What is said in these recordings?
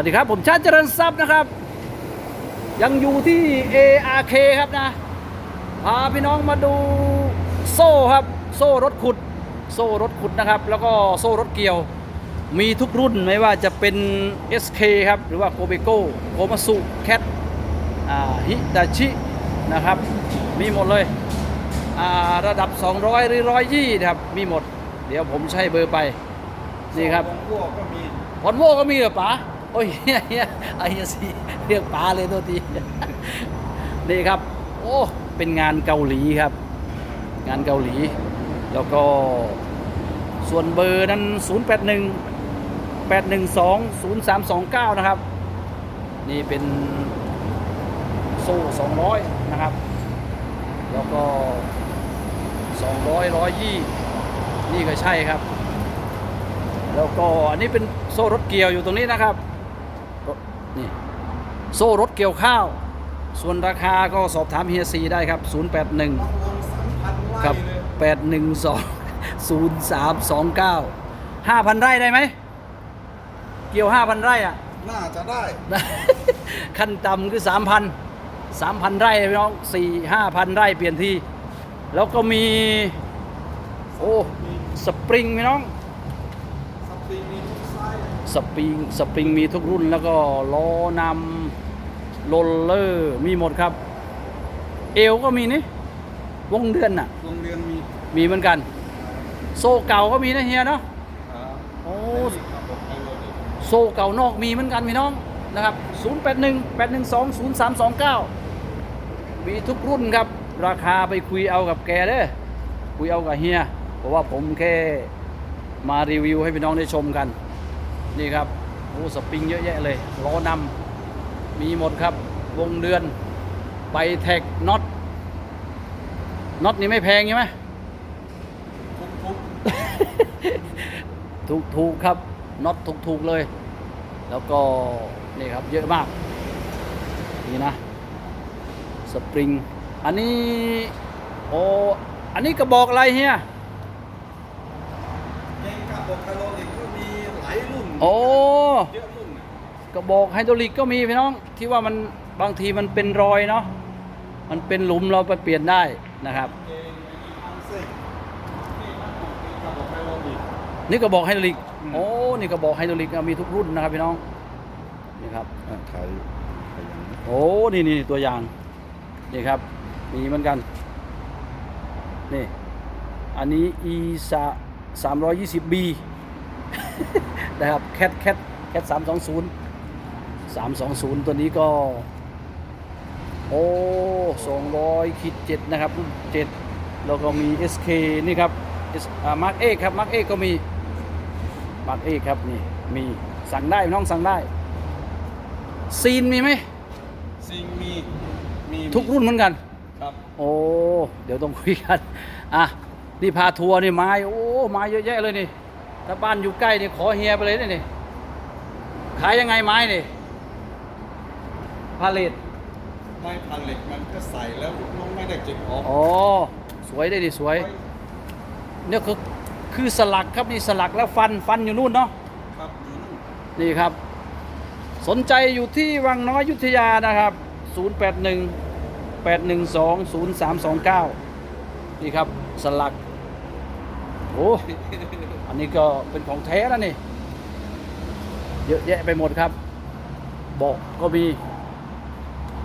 วัสดีครับ ผมชาติเจริญทรัพย์นะครับ ยังอยู่ที่ ARK ครับนะ พาพี่น้องมาดูโซ่ครับ โซ่รถขุด โซ่รถขุดนะครับ แล้วก็โซ่รถเกี่ยว มีทุกรุ่นไม่ว่าจะเป็น SK ครับ หรือว่าโกเบโก้โกมาสุแคทฮิตาชินะครับ มีหมดเลยอ่าระดับ 200หรือ120นะครับ มีหมด เดี๋ยวผมใช้เบอร์ไป นี่ครับของพวกก็มีพอนโวก็มีเหรอป๋าโอ้ยเฮียเฮียไอ้เฮียสิเรียกป๋าเลยตัวทีนี่ครับ โอ้เป็นงานเกาหลีครับ งานเกาหลี แล้วก็ส่วนเบอร์นั้น 081 812 0329 นะครับ นี่เป็นโซ่200 นะครับ แล้วก็ 200 120 นี่ก็ใช่ครับ แล้วก็อันนี้เป็นโซ่รถเกี่ยวอยู่ตรงนี้นะครับ นี่โซ่รถเกี่ยวข้าว ส่วนราคาก็สอบถามเฮียซีได้ครับ 081บางวงสามพันไร่ครับเลย812 0329 5,000 ไร่ได้ไหม เกี่ยว 5,000 ไร่อะน่าจะได้ ขั้นต่ำคือ 3,000 3,000 ไร่พี่น้อง4 5,000 ไร่เปลี่ยนที่ แล้วก็มี โอ้ สปริงพี่น้อง สปริงมีทุกไซ ส์สปริงสปริงมีทุกรุ่นแล้วก็ล้อนำโรลเลอร์มีหมดครับ เอวก็มีนี่วงเดือนน่ะโรงเรียนมีมีเหมือนกัน โซ่เก่าก็มีนะเฮียเนาะครับโอ้ไม่มีครับผมไปเลยโซ่เก่านอกมีเหมือนกันพี่น้องนะครับ 081 812 0329 มีทุกรุ่นครับ ราคาไปคุยเอากับแกเด้อคุยเอากับเฮียเพราะว่าผมแค่มารีวิวให้พี่น้องได้ชมกัน นี่ครับโอ้สปริงเยอะแยะเลยล้อนำมีหมดครับ วงเดือนไปแท็กน็อตน็อตนี่ไม่แพงใช่ไหมทุกทุกถูกถูกครับน็อตถูกถูกเลย แล้วก็นี่ครับเยอะมาก นี่นะสปริง อันนี้โอ้อันนี้กระบอกอะไรเฮียเองกับบอกไคโลอีกก็มีหลายรุ่น โอ้เยอะรุ่นน่ะกระบอกไฮดรอลิกก็มีพี่น้องที่ว่ามันบางทีมันเป็นรอยเนาะมันเป็นหลุมเราไปเปลี่ยนได้นะครับเองมีอันเซ่นี่มันมีกับบอกไคโลอีกนี่กระบอกไฮดรอลิกอืมโอ้นี่กระบอกไฮดรอลิกอะมีทุกรุ่นนะครับพี่น้องนี่ครับไทยไปยังโอ้นี่นี่ตัวอย่างนี่ครับมีเหมือนกันนี่อันนี้ e สามร้อยยี่สิบ b นะครับแคทแคทแคทสามสองศูนย์สามสองศูนย์ตัวนี้ก็ โอ้สองร้อยขีดเจ็ดนะครับรุ่นเจ็ดแล้วก็มี SK นี่ครับ S อ่ามาร์กเอครับมาร์กเอก็มีมาร์กเอครับนี่มีสั่งได้น้องสั่งได้ซีนมีไหมซิงมีมีทุกรุ่นเหมือนกันครับโอ้เดี๋ยวต้องคุยกันอะนี่พาทัวร์นี่ไม้โอ้ไม้เยอะแยะเลยนี่ ถ้าบ้านอยู่ใกล้นี่ขอเฮียไปเลยนี่นี่ขายยังไงไม้นี่พาเลตไม่พันเหล็กมันก็ใส่แล้วน้องไม่ได้เก็บออกอ๋อสวยได้ดิสวยเนี่ยคือคือสลักครับนี่สลักแล้วฟันฟันอยู่นู่นเนาะครับอยู่นู่นนี่ครับ สนใจอยู่ที่วังน้อยอยุทธยานะครับ 081 812 0329 นี่ครับ สลัก โอ้ อันนี้ก็เป็นของแท้แล้วนี่ เยอะแยะไปหมดครับเบอกก็มี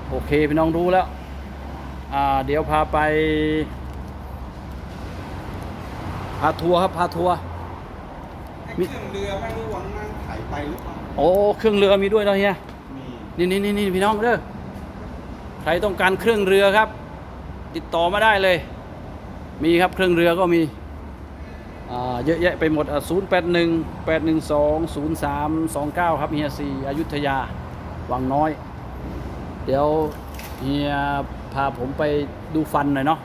โอเคพี่น้องรู้แล้วอ่าเดี๋ยวพาไป พาทัวร์ครับพาทัวร์ไอ้เครื่องเรือไม่รู้วันนั้นไถไปหรือเปล่าโอ้เครื่องเรือมีด้วยเนาะเฮียมีนี่นี่นี่นี่พี่น้องเด้อใครต้องการเครื่องเรือครับ ติดต่อมาได้เลย มีครับเครื่องเรือก็มีอ่า เยอะแยะไปหมดศูนย์แปดหนึ่งแปดหนึ่งสองศูนย์สามสองเก้าครับเฮียซีอยุธยา วังน้อย เดี๋ยวเฮียพาผมไปดูฟันหน่อยเนาะ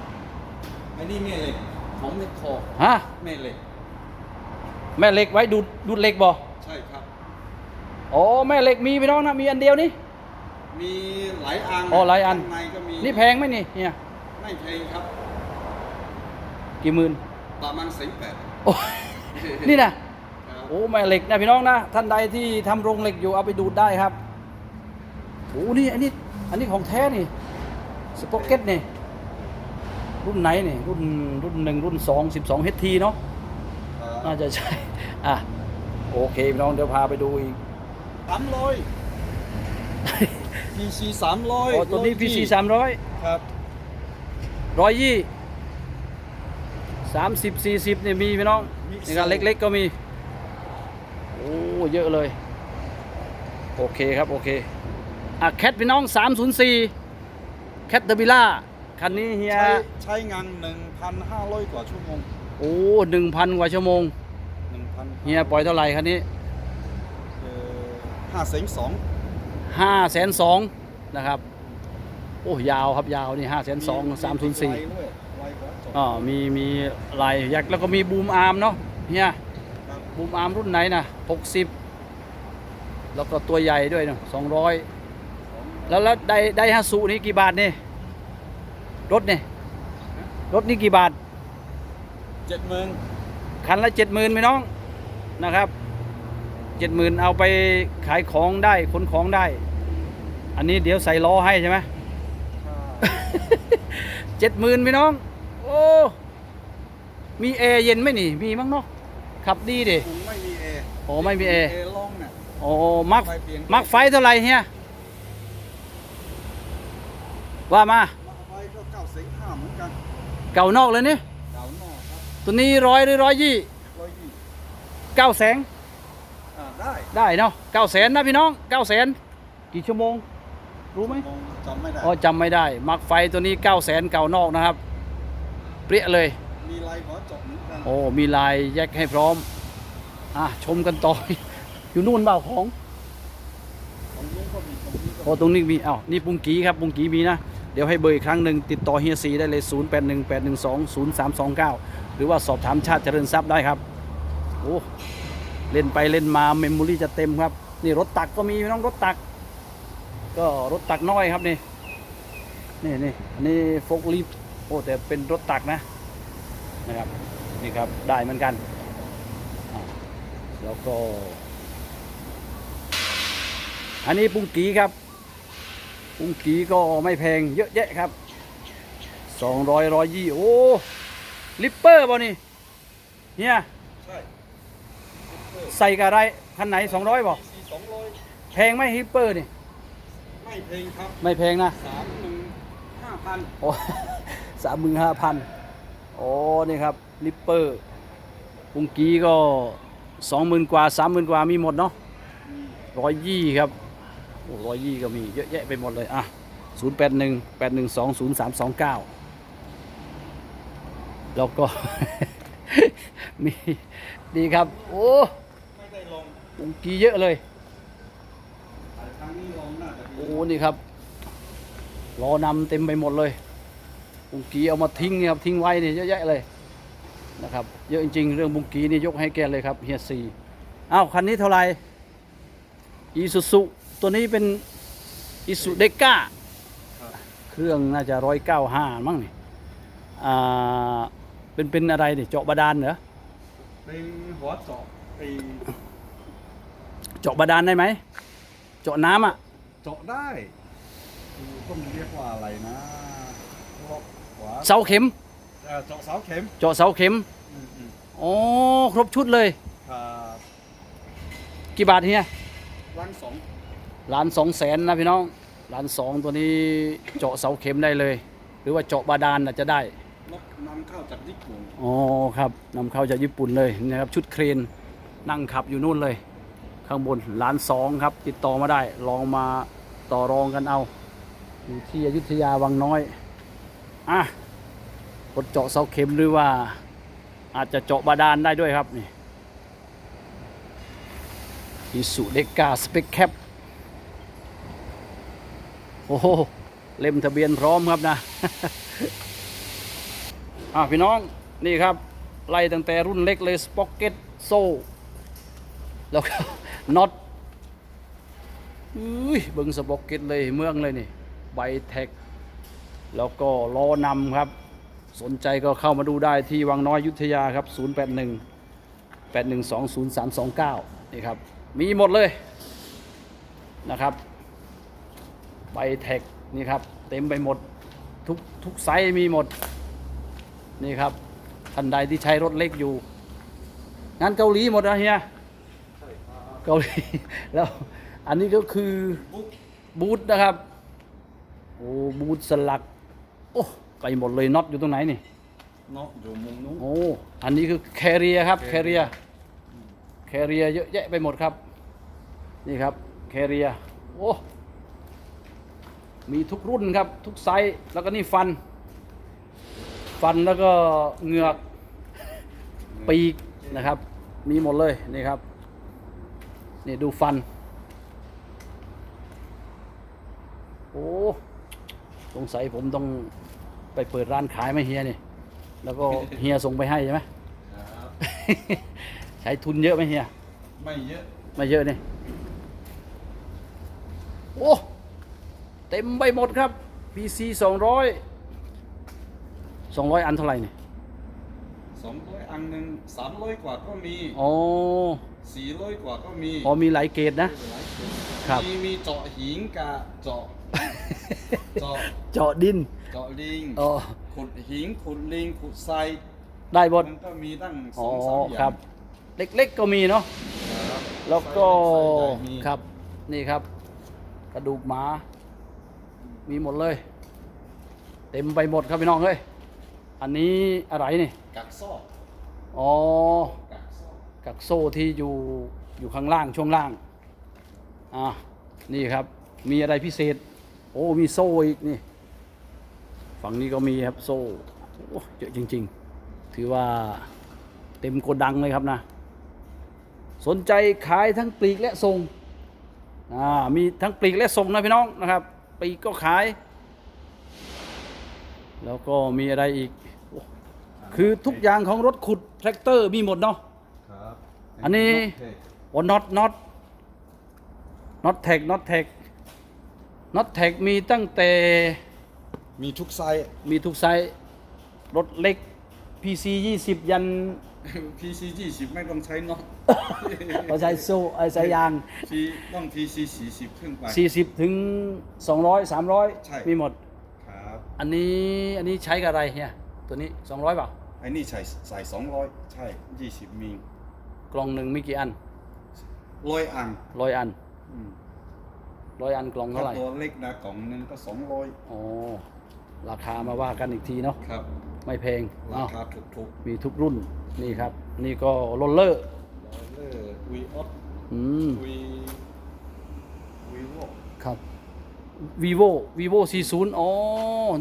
ไอ้นี่แม่เหล็กของเม็ดคอฮะแม่เหล็ก แม่เหล็กไว้ดูดดูดเหล็กบ่ใช่ครับ อ๋อ แม่เหล็กมีพี่น้องนะ มีอันเดียวนี่ มีหลายอันอ๋อหลายอันข้งในก็มี นี่แพงไหมนี่เฮียไม่แพงครับ กี่หมื่นประมาณสิบแปด โอ้ยนี่นะครับโอ้แม่เหล็กนะพี่น้องนะท่านใดที่ทำโรงเหล็กอยู่เอาไปดูดได้ครับโอ้นี่อันนี้อันนี้ของแท้นี่สป็อกเก็ตนี่รุ่นไหนนี่รุ่นรุ่นหนึ่งรุ่นสองสิบสองเฮทีเนาะน่าจะใช่อะโอเคพี่น้องเดี๋ยวพาไปดูอีกสามร้อย PC สามร้อยอ๋อตัวนี้ PC สามร้อยครับร้อยยี่ สามสิบสี่สิบเนี่ยมีพี่น้องนี่ก็เล็กๆก็มี โอ้เยอะเลย โอเคครับ โอเคอะแคทพี่น้อง304แคทเดอร์บิล่าคันนี้เฮีย ใช้ใช้งานหนึ่งพันห้าร้อยกว่าชั่วโมง โอ้หนึ่งพันกว่าชั่วโมงหนึ่งพันเฮียปล่อยเท่าไหร่คันนี้ห้าแสนสองห้าแสนสองนะครับ โอ้ยาวครับยาวนี่ห้าแสนสองสามศูนย์สี่ อ๋อมีมีลายยักษ์แล้วก็มีบูมอาร์มเนาะเฮียบูมอาร์มรุ่นไหนนะ60 แล้วก็ตัวใหญ่ด้วยเนาะ200 แล้วแล้วไดไดฮาสุนี่กี่บาทนี่รถนี่รถนี่กี่บาทเจ็ดหมื่นคันละเจ็ดหมื่นไหมน้องนะครับเจ็ดหมื่นเอาไปขายของได้ขนของได้ อันนี้เดี๋ยวใส่ล้อให้ใช่ไหมเจ็ดหมื่นพี่น้อง โอ้ มีแอร์เย็นไหมนี่ มีมั้งเนาะขับดีดิคงไม่มีเอโอ้ไม่มีแอร์เอลองเนี่ยโอ้มักไฟเปลี่ยน มักไฟเท่าไหร่เฮียว่ามาไฟก็เก้าแสนห้าเหมือนกันเก่านอกเลยนี่เก่านอกครับตัวนี้ร้อยหรือร้อยยี่ร้อยยี่เก้าแสนอ่าได้ได้เนาะเก้าแสนนะพี่น้องเก้าแสนกี่ชั่วโมง รู้ไหม มองจำไม่ได้อ๋อจำไม่ได้ มักไฟตัวนี้เก้าแสนเก่านอกนะครับ เปรี้ยเลย มีลายหัวเจบเหมือนกันโอ้มีลายแยกให้พร้อม อะชมกันต่อ อยู่นู่นเปล่าของของลุงก็มีของนี้ก็โอ้ตรงนี้มีอ้าวนี่ปุงกีครับปุงกีมีนะ เดี๋ยวให้เบอร์อีกครั้งหนึ่งติดต่อเฮียซีได้เลย 0 8 1 8 1 2 0 3 2 9 หรือว่าสอบถามชาติเจริญทรัพย์ได้ครับโอ้เล่นไปเล่นมาเมมโมรี่จะเต็มครับ นี่รถตักก็มีพี่น้องรถตัก ก็รถตักน้อยครับนี่นี่นี่อันนี้โฟกลิฟ โอ้แต่เป็นรถตักนะนะครับนี่ครับได้เหมือนกันอ่าแล้วก็ อันนี้ปุ้งกีครับ ปุ้งกีก็ไม่แพงเยอะแยะครับสองร้อยร้อยยี่โอ้ลิปเปอร์ป่ะนี่เนี่ยใช่ใส่กับอะไรคันไหนสองร้อยบ่ PC สองร้อยแพงไหมฮิปเปอร์นี่ไม่เพลงครับ ไม่แพงนะสามหนึ่งห้าพันโอ้ สามหมื่นห้าพันโอ้นี่ครับลิปเปอร์ปุงกี้ก็สองหมื่นกว่าสามหมื่นกว่ามีหมดเนาะร้อยยี่ครับโอ้ร้อยยี่ก็มีเยอะแยะไปหมดเลยอะศูนย์แปดหนึ่งแปดหนึ่งสองศูนย์สามสองเก้าแล้วก็มีดีครับ โอ้ไม่ได้ลงปุ้งกีเยอะเลยแต่ครั้งนี้ลงน่าจะดีโอ้นี่ครับลอนำเต็มไปหมดเลย บุงกีเอามาทิ้งเนี่ยครับทิ้งไว้นี่เยอะแยะเลยนะครับเยอะจริง ๆ เรื่องบุงกีนี่ยกให้แกเลยครับเฮียซีอ้าวคันนี้เท่าไหร่อีซูซุตัวนี้เป็นอีซูเดก้าครับเครื่องน่าจะร้อยเก้าห้ามั้งนี่อ่าเป็นเป็นอะไรนี่เจาะบาดาลเหรอเป็นหัวเจาะไอเจาะบาดาลได้ไหมเจาะน้ำอะเจาะได้คือต้องเรียกว่าอะไรนะล็อกหัว เสาเข็มเอ่อเจาะเสาเข็มเจาะเสาเข็มอืมอืมอ๋อครบชุดเลย ครับกี่บาทเฮียรังสองล้านสองแสนนะพี่น้องล้านสองตัวนี้เจาะเสาเข็มได้เลย หรือว่าเจาะบาดาลน่ะจะได้ นกนำเข้าจากญี่ปุ่นอ๋อครับนำเข้าจากญี่ปุ่นเลยนะครับชุดเครนนั่งขับอยู่นู่นเลย ข้างบนล้านสองครับ ติดต่อมาได้ ลองมาต่อรองกันเอา อยู่ที่อยุธยาวังน้อย อะรถเจาะเสาเข็มหรือว่า อาจจะเจาะบาดาลได้ด้วยครับนี่อิสุเดกาสเปกแคปโอ้โห เล่มทะเบียนพร้อมครับนะอะพี่น้องนี่ครับ ไล่ตั้งแต่รุ่นเล็กเลยสป็อกเก็ตโซ่แล้วก็น็อตอุ้ยเบิ้งสป็อกเก็ตเลยเมืองเลยนี่ไบแท็ก แล้วก็ล้อนำครับ สนใจก็เข้ามาดูได้ที่วังน้อยอยุทธยาครับ 081 8120329 นี่ครับ มีหมดเลยนะครับใบแท็กนี่ครับ เต็มไปหมดทุกทุกไซส์มีหมด นี่ครับท่านใดที่ใช้รถเล็กอยู่ งานเกาหลีหมดนะเฮียใช่ครับเกาหลีแล้วอันนี้ก็คือบุ๊กบูธนะครับ โอ้บูธสลัก โอ้ไปหมดเลยน็อตอยู่ตรงไหนนี่เนาะอยู่มุมนู้นโอ้อันนี้คือแคเรียครับแคเรียแคเรียเยอะแยะไปหมดครับ นี่ครับแคเรียโอ้มีทุกรุ่นครับ ทุกไซส์แล้วก็นี่ฟัน ฟันแล้วก็เหงือกปีกนะครับ มีหมดเลยนี่ครับนี่ดูฟัน โอ้ สงสัยผมต้องไปเปิดร้านขายไหมเฮียนี่ แล้วก็เฮียส่งไปให้ใช่ไหมครับใช้ทุนเยอะไหมเฮีย ไม่เยอะ ไม่เยอะนี่ โอ้ เต็มไปหมดครับ PC 200 200 อันเท่าไหร่นี่สองร้อยอันหนึ่งสามร้อยกว่าก็มีอ๋อสี่ร้อยกว่าก็มีพอมีหลายเกรดนะ ครับ มีมีเจาะหินกับเจาะ เจาะเจาะดินเจาะลิงอ๋อขุดหินขุดลิงขุดทรายได้หมดมันก็มีตั้งสอ๋อองสามอย่างครับเล็กๆก็มีเนาะครับแล้วก็ไส้ใหญ่มีครับนี่ครับ กระดูกหมา มีหมดเลย เต็มไปหมดครับพี่น้องเฮ้ยอันนี้อะไรนี่กักซอกอ๋อ กักซอกกักโซ่ที่อยู่อยู่ข้างล่างช่วงล่าง อ่า นี่ครับ มีอะไรพิเศษ โอ้มีโซ่อีกนี่ ฝั่งนี้ก็มีครับโซ่โอ้เยอะจริง ๆ ถือว่าเต็มโกดังเลยครับนะ สนใจขายทั้งปลีกและส่งอ่ามีทั้งปลีกและส่งนะพี่น้องนะครับปลีกก็ขาย แล้วก็มีอะไรอีกโอ้คือทุกอย่างของรถขุดแทรกเตอร์มีหมดเนาะครับอันนี้โเคโอ้น็อตน็อตน็อตแท็กน็อตแท็ก น็อตแท็กมีตั้งแต่มีทุกไซส์ มีทุกไซส์ รถเล็ก PC 20 ยัน PC 20 ไม่ต้องใช้น็อต เราใช้โซ่ไอ้สายยาง P ต้อง PC 40 ขึ้นไป 40 ถึง 200 ใช่ 300 มีหมด ครับ อันนี้อันนี้ใช้กับอะไรเฮียตัวนี้ 200เปล่าไอ้นี่ใส่ใส่200 ใช่ 20 มีกล่องหนึ่งมีกี่อันร้อยอันร้อยอัน อืม ร้อยอันกล่องเท่าไหร่ถ้ตัวเล็กนะกล่องหนึงก็200อ๋อ ราคามาว่ากันอีกทีเนาะ ครับ ไม่แพง ราเอ้าคาถูกมีทุกรุ่น นี่ครับ นี่ก็โรลเลอร์ๆร้อยเลอร์วีออสอืมวีวีโวครับ vivo vivo 40อ๋อ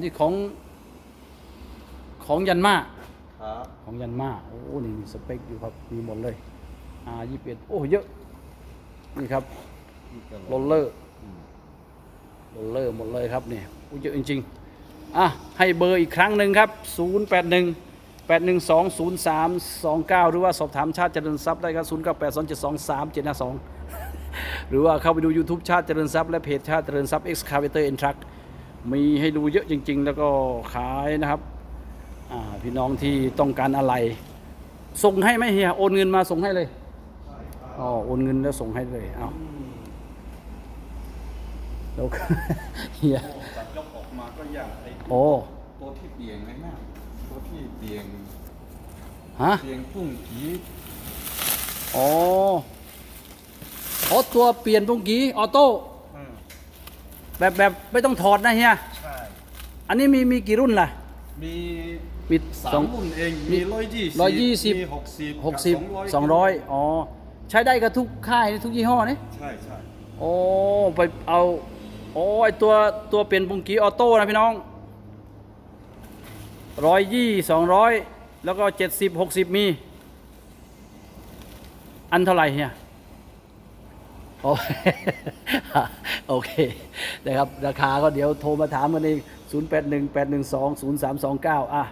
นี่ของ ของยันมาครับของยันมาโอ้นี่มีสเปคอยู่ครับ มีหมดเลย R 21โอ้ เยอะ นี่ครับนี่ก็โรลเลอร์ อืมโรลเลอร์หมดเลยครับเนี่โอ้เยอะจริงๆอะให้เบอร์อีกครั้งหนึ่งครับ 081 812 0329 หรือว่าสอบถามชาติเจริญทรัพย์ได้ครับ0982723752 หรือว่าเข้าไปดู YouTube ชาติเจริญทรัพย์และเพจชาติเจริญทรัพย์ Excavator and Truck มีให้ดูเยอะจริง ๆ แล้วก็ขายนะครับพี่น้องที่ต้องการอะไร ส่งให้ไหมเฮียโอนเงินมาส่งให้เลยอ๋อโอนเงินแล้วส่งให้เลยเอา แล้วก็เฮียโอ้ตัดยกออกมาก็ยากไอ้โอ้ ตัวที่เบี่ยงเลยนะตัวที่เบี่ยงฮะ เบี่ยงพุ่งผีอ๋ออ๋อตัวเปลี่ยนตรงกี้ออโต้อืมแบบแบบไม่ต้องถอดนะเฮีย ใช่ อันนี้มีมีกี่รุ่นล่ะ มีมีสาสอมง รุ่นเองมีมีร้อยยี่สิบร้อยยี่สิบมีหกสิบหกสิบสองร้อยอ๋อ ใช้ได้กับทุกค่ายทุกยี่ห้อนี่ใช่ใช่โอ้ไปเอาโอ้ไอตัวตัวเปลี่ยนปุ่งกีออโต้นะพี่น้องร้อยยี่สองร้อยแล้วก็เจ็ดสิบหกสิบมี อันเท่าไหร่เฮียโอโอเคนะครับ ราคาก็เดี๋ยวโทรมาถามกันเอง0 8 1 8 1 2 0 3 2 9อะ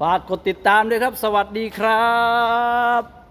ฝากกดติดตามด้วยครับ สวัสดีครับ